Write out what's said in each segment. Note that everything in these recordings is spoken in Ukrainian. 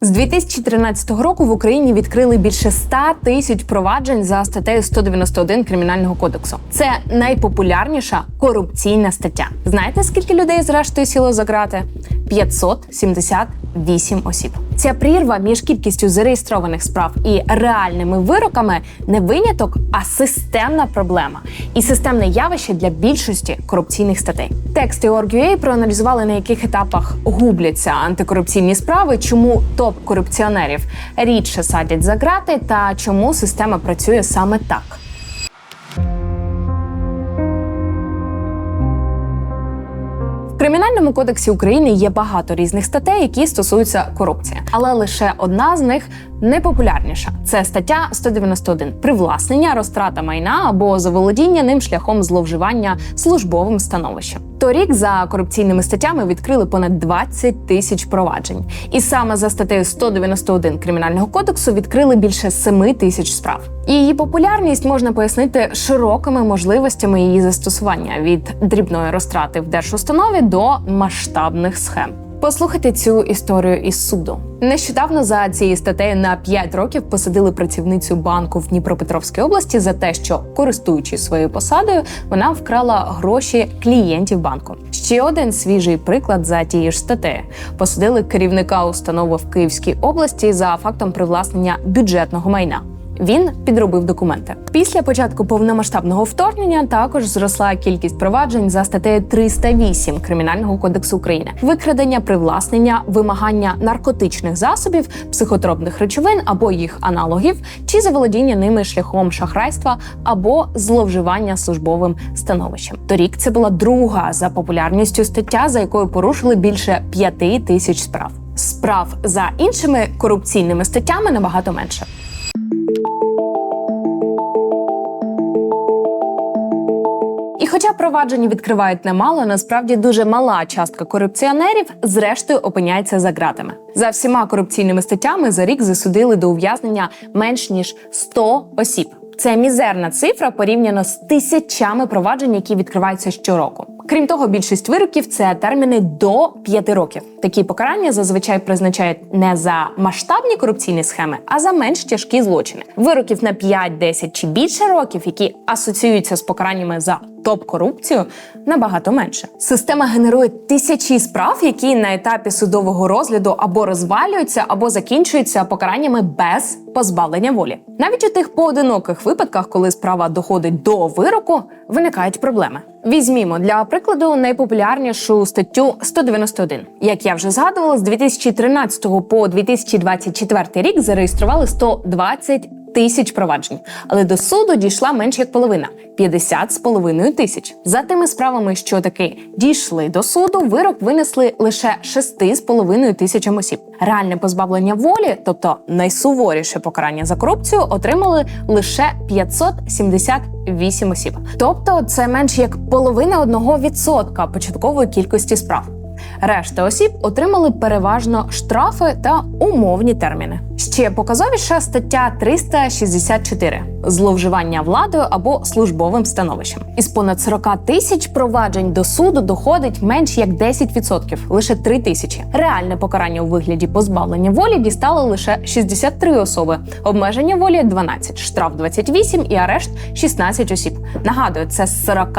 З 2013 року в Україні відкрили більше 100 тисяч проваджень за статтею 191 кримінального кодексу. Це найпопулярніша корупційна стаття. Знаєте, скільки людей зрештою сіло за грати? 578 осіб. Ця прірва між кількістю зареєстрованих справ і реальними вироками не виняток, а системна проблема і системне явище для більшості корупційних статей. Тексти Org.ua проаналізували на яких етапах губляться антикорупційні справи, чому топ-корупціонерів рідше садять за грати та чому система працює саме так. В Кримінальному кодексі України є багато різних статей, які стосуються корупції, але лише одна з них найпопулярніша це стаття 191 – привласнення, розтрата майна або заволодіння ним шляхом зловживання службовим становищем. Торік за корупційними статтями відкрили понад 20 тисяч проваджень, і саме за статтею 191 кримінального кодексу відкрили більше 7 тисяч справ. Її популярність можна пояснити широкими можливостями її застосування від дрібної розтрати в держустанові до масштабних схем. Послухайте цю історію із суду. Нещодавно за цією статтею на 5 років посадили працівницю банку в Дніпропетровській області за те, що користуючись своєю посадою, вона вкрала гроші клієнтів банку. Ще один свіжий приклад за тією ж статтею. Посадили керівника установи в Київській області за фактом привласнення бюджетного майна. Він підробив документи. Після початку повномасштабного вторгнення також зросла кількість проваджень за статтею 308 Кримінального кодексу України: викрадення, привласнення, вимагання наркотичних засобів, психотропних речовин або їх аналогів, чи заволодіння ними шляхом шахрайства або зловживання службовим становищем. Торік це була друга за популярністю стаття, за якою порушили більше п'яти тисяч справ. Справ за іншими корупційними статтями набагато менше. І хоча провадження відкривають немало, насправді дуже мала частка корупціонерів зрештою опиняється за ґратами. За всіма корупційними статтями за рік засудили до ув'язнення менш ніж 100 осіб. Це мізерна цифра порівняно з тисячами проваджень, які відкриваються щороку. Крім того, більшість вироків це терміни до 5 років. Такі покарання зазвичай призначають не за масштабні корупційні схеми, а за менш тяжкі злочини. Вироків на 5, 10 чи більше років, які асоціюються з покараннями за топ-корупцію, набагато менше. Система генерує тисячі справ, які на етапі судового розгляду або розвалюються, або закінчуються покараннями без позбавлення волі. Навіть у тих поодиноких випадках, коли справа доходить до вироку, виникають проблеми. Візьмімо для прикладу найпопулярнішу статтю 191. Як я вже згадувала, з 2013 по 2024 рік зареєстрували 120 тисяч проваджень, але до суду дійшла менш як половина 50 з половиною тисяч. За тими справами, що таки дійшли до суду, вирок винесли лише 6 з половиною тисячам осіб. Реальне позбавлення волі, тобто найсуворіше покарання за корупцію, отримали лише 578 осіб. Тобто, це менш як половина одного відсотка початкової кількості справ. Решта осіб отримали переважно штрафи та умовні терміни. Ще показовіша стаття 364 зловживання владою або службовим становищем. Із понад 40 тисяч проваджень до суду доходить менш як 10%, лише 3 тисячі. Реальне покарання у вигляді позбавлення волі дістало лише 63 особи, обмеження волі 12, штраф 28 і арешт 16 осіб. Нагадую, це з 40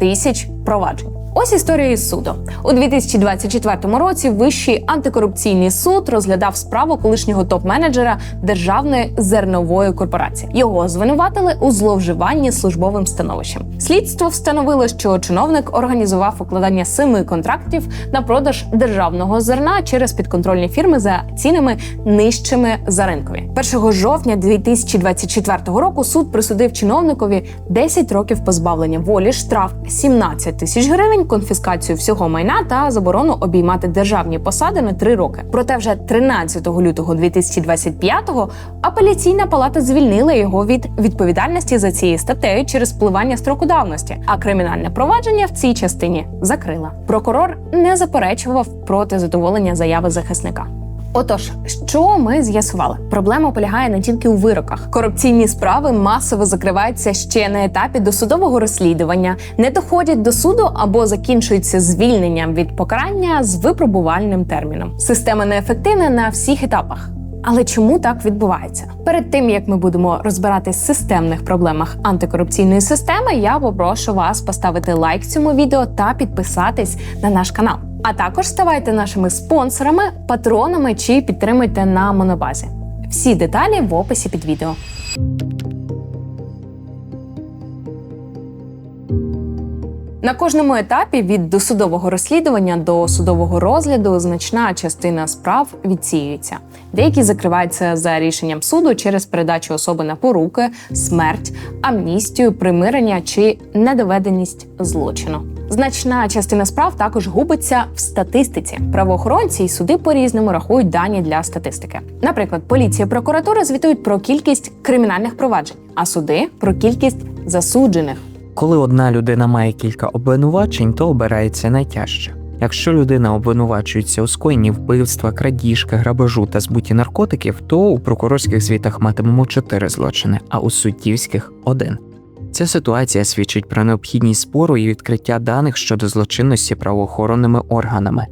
тисяч проваджень. Ось історія із суду у 2024 році. Вищий антикорупційний суд розглядав справу колишнього топ-менеджера державної зернової корпорації. Його звинуватили у зловживанні службовим становищем. Слідство встановило, що чиновник організував укладання семи контрактів на продаж державного зерна через підконтрольні фірми за цінами нижчими за ринкові. 1 жовтня 2024 року суд присудив чиновникові 10 років позбавлення волі, штраф 17 тисяч гривень конфіскацію всього майна та заборону обіймати державні посади на три роки. Проте вже 13 лютого 2025-го апеляційна палата звільнила його від відповідальності за цією статтею через впливання строку давності, а кримінальне провадження в цій частині закрила. Прокурор не заперечував проти задоволення заяви захисника. Отож, що ми з'ясували? Проблема полягає не тільки у вироках. Корупційні справи масово закриваються ще на етапі досудового розслідування, не доходять до суду або закінчуються звільненням від покарання з випробувальним терміном. Система неефективна на всіх етапах. Але чому так відбувається? Перед тим як ми будемо розбиратись в системних проблемах антикорупційної системи, я попрошу вас поставити лайк цьому відео та підписатись на наш канал. А також ставайте нашими спонсорами, патронами чи підтримуйте на монобазі. Всі деталі в описі під відео. На кожному етапі від досудового розслідування до судового розгляду значна частина справ відсіюється. Деякі закриваються за рішенням суду через передачу особи на поруки, смерть, амністію, примирення чи недоведеність злочину. Значна частина справ також губиться в статистиці. Правоохоронці і суди по-різному рахують дані для статистики. Наприклад, поліція і прокуратура звітують про кількість кримінальних проваджень, а суди про кількість засуджених. Коли одна людина має кілька обвинувачень, то обирається найтяжче. Якщо людина обвинувачується у скоєнні вбивства, крадіжки, грабежу та збуті наркотиків, то у прокурорських звітах матимемо 4 злочини, а у суддівських один. Ця ситуація свідчить про необхідність спору і відкриття даних щодо злочинності правоохоронними органами.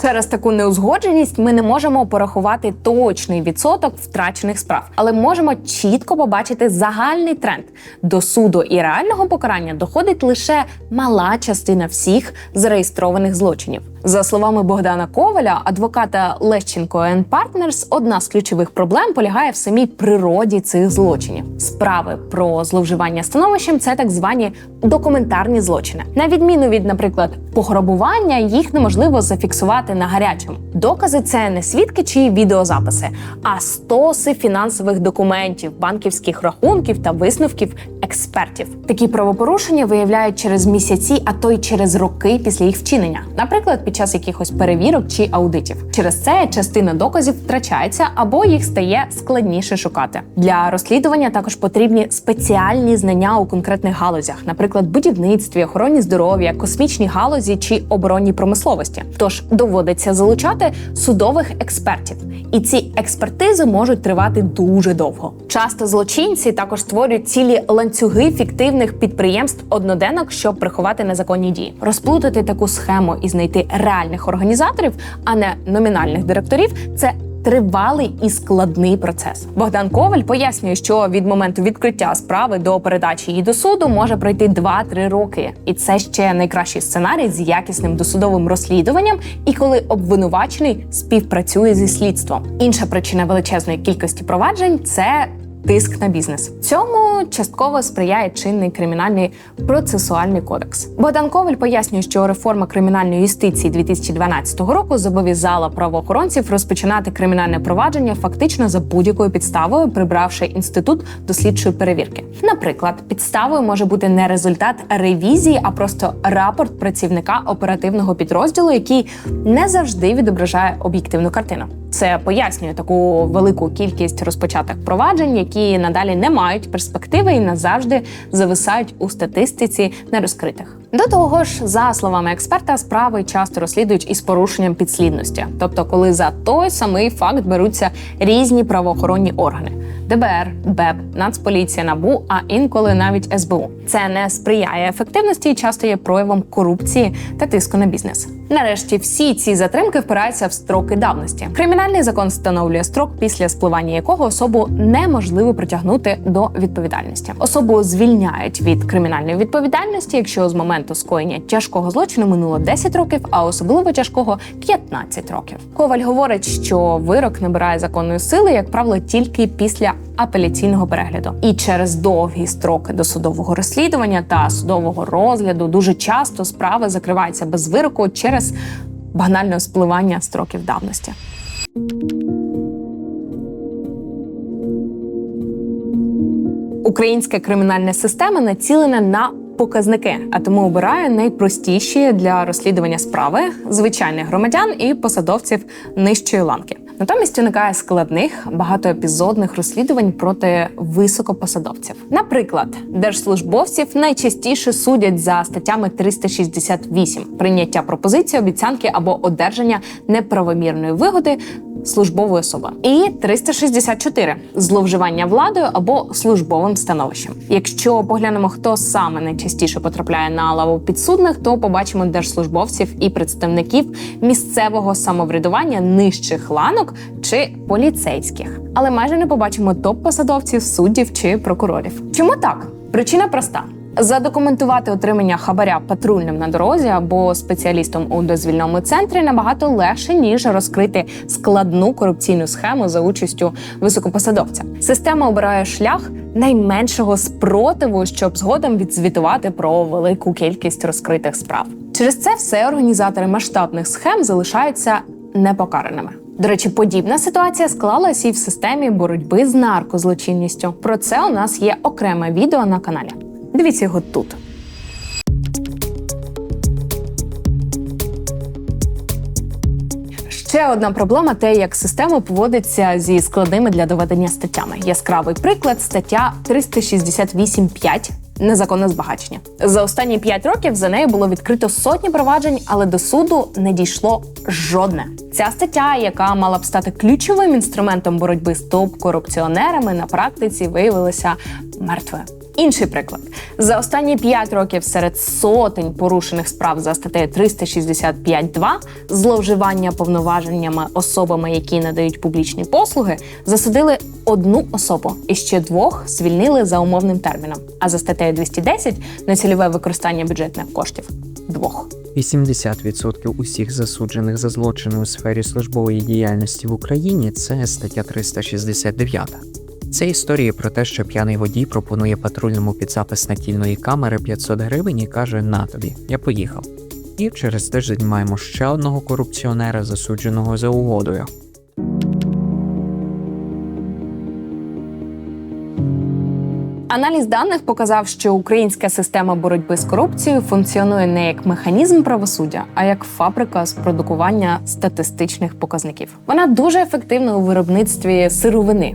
Через таку неузгодженість ми не можемо порахувати точний відсоток втрачених справ, але можемо чітко побачити загальний тренд. До суду і реального покарання доходить лише мала частина всіх зареєстрованих злочинів. За словами Богдана Коваля, адвоката Лещенко Partners, одна з ключових проблем полягає в самій природі цих злочинів. Справи про зловживання становищем це так звані документарні злочини. На відміну від, наприклад, пограбування, їх неможливо зафіксувати на гарячому. Докази це не свідки чи відеозаписи, а стоси фінансових документів, банківських рахунків та висновків експертів. Такі правопорушення виявляють через місяці, а то й через роки після їх вчинення, наприклад, під час якихось перевірок чи аудитів. Через це частина доказів втрачається або їх стає складніше шукати. Для розслідування також потрібні спеціальні знання у конкретних галузях, наприклад, будівництві, охороні здоров'я, космічній галузі чи оборонній промисловості. Тож доводиться залучати судових експертів, і ці експертизи можуть тривати дуже довго. Часто злочинці також створюють цілі ланцюги фіктивних підприємств одноденок, щоб приховати незаконні дії. Розплутати таку схему і знайти реальних організаторів, а не номінальних директорів. Це Тривалий і складний процес. Богдан Коваль пояснює, що від моменту відкриття справи до передачі її до суду може пройти 2-3 роки, і це ще найкращий сценарій з якісним досудовим розслідуванням, і коли обвинувачений співпрацює зі слідством. Інша причина величезної кількості проваджень це тиск на бізнес. Цьому частково сприяє чинний кримінальний процесуальний кодекс. Богдан Коваль пояснює, що реформа кримінальної юстиції 2012 року зобов'язала правоохоронців розпочинати кримінальне провадження фактично за будь-якою підставою, прибравши інститут дослідчої перевірки. Наприклад, підставою може бути не результат ревізії, а просто рапорт працівника оперативного підрозділу, який не завжди відображає об'єктивну картину. Це пояснює таку велику кількість розпочатих проваджень, які надалі не мають перспективи і назавжди зависають у статистиці нерозкритих. До того ж, за словами експерта, справи часто розслідують із порушенням підслідності, тобто, коли за той самий факт беруться різні правоохоронні органи. ДБР, БЕБ, Нацполіція, НАБУ, а інколи навіть СБУ. Це не сприяє ефективності і часто є проявом корупції та тиску на бізнес. Нарешті всі ці затримки впираються в строки давності. Кримінальний закон встановлює строк, після спливання якого особу неможливо притягнути до відповідальності. Особу звільняють від кримінальної відповідальності, якщо з моменту скоєння тяжкого злочину минуло 10 років, а особливо тяжкого 15 років. Коваль говорить, що вирок набирає законної сили, як правило, тільки після апеляційного перегляду. І через довгі строки досудового розслідування та судового розгляду дуже часто справи закриваються без вироку через банальне спливання строків давності. Українська кримінальна система націлена на показники, а тому обирає найпростіші для розслідування справи звичайних громадян і посадовців нижчої ланки. Натомість уникає складних багатоепізодних розслідувань проти високопосадовців. Наприклад, держслужбовців найчастіше судять за статтями 368 прийняття пропозиції, обіцянки або одержання неправомірної вигоди службовою особою. І 364 зловживання владою або службовим становищем. Якщо поглянемо, хто саме найчастіше потрапляє на лаву підсудних, то побачимо держслужбовців і представників місцевого самоврядування нижчих ланок чи поліцейських. Але майже не побачимо топ-посадовців, суддів чи прокурорів. Чому так? Причина проста. Задокументувати отримання хабаря патрульним на дорозі або спеціалістом у дозвільному центрі набагато легше ніж розкрити складну корупційну схему за участю високопосадовця. Система обирає шлях найменшого спротиву, щоб згодом відзвітувати про велику кількість розкритих справ. Через це все організатори масштабних схем залишаються непокараними. До речі, подібна ситуація склалася і в системі боротьби з наркозлочинністю. Про це у нас є окреме відео на каналі. Дивіться його тут. Ще одна проблема те, як система поводиться зі складними для доведення статтями. Яскравий приклад стаття 368.5 Незаконне збагачення за останні 5 років за нею було відкрито сотні проваджень, але до суду не дійшло жодне. Ця стаття, яка мала б стати ключовим інструментом боротьби з топ-корупціонерами, на практиці виявилася мертвою. Інший приклад за останні 5 років серед сотень порушених справ за статтею 365.2 зловживання повноваженнями особами, які надають публічні послуги, засудили одну особу і ще двох звільнили за умовним терміном. А за статтею 210 нецільове використання бюджетних коштів двох. 80% усіх засуджених за злочини у сфері службової діяльності в Україні це стаття 369. Це історії про те, що п'яний водій пропонує патрульному під запис натільної камери 500 гривень і каже: на тобі, я поїхав. І через тиждень маємо ще одного корупціонера, засудженого за угодою. Аналіз даних показав, що українська система боротьби з корупцією функціонує не як механізм правосуддя, а як фабрика з продукування статистичних показників. Вона дуже ефективна у виробництві сировини.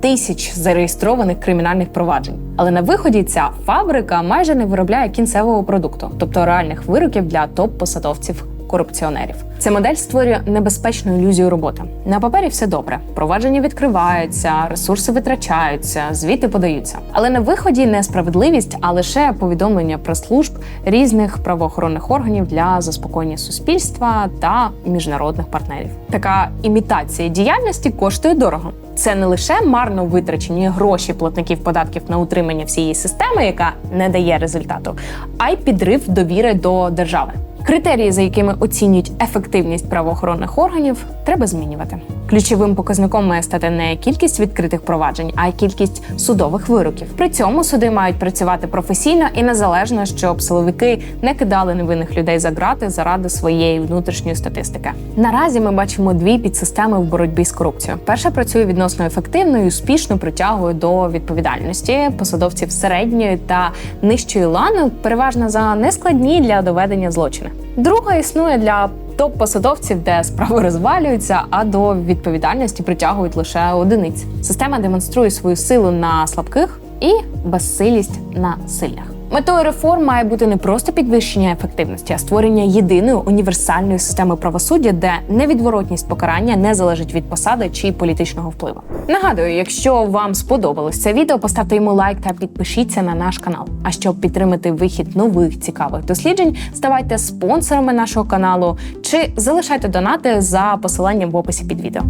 Тисяч зареєстрованих кримінальних проваджень, але на виході ця фабрика майже не виробляє кінцевого продукту, тобто реальних вироків для топ-посадовців корупціонерів. Ця модель створює небезпечну ілюзію роботи. На папері все добре, провадження відкриваються, ресурси витрачаються, звіти подаються. Але на виході не справедливість, а лише повідомлення про служб різних правоохоронних органів для заспокоєння суспільства та міжнародних партнерів. Така імітація діяльності коштує дорого. Це не лише марно витрачені гроші платників податків на утримання всієї системи, яка не дає результату, а й підрив довіри до держави. Критерії, за якими оцінюють ефективність правоохоронних органів, треба змінювати. Ключовим показником має стати не кількість відкритих проваджень, а й кількість судових вироків. При цьому суди мають працювати професійно і незалежно, щоб силовики не кидали невинних людей за грати заради своєї внутрішньої статистики. Наразі ми бачимо дві підсистеми в боротьбі з корупцією. Перша працює відносно ефективно і успішно притягує до відповідальності посадовців середньої та нижчої лани, переважно за нескладні для доведення злочини. Друга існує для топ-посадовців, де справи розвалюються, а до відповідальності притягують лише одиниць. Система демонструє свою силу на слабких і безсилість на сильних. Метою реформ має бути не просто підвищення ефективності, а створення єдиної універсальної системи правосуддя, де невідворотність покарання не залежить від посади чи політичного впливу. Нагадую, якщо вам сподобалось це відео, поставте йому лайк та підпишіться на наш канал. А щоб підтримати вихід нових цікавих досліджень, ставайте спонсорами нашого каналу чи залишайте донати за посиланням в описі під відео.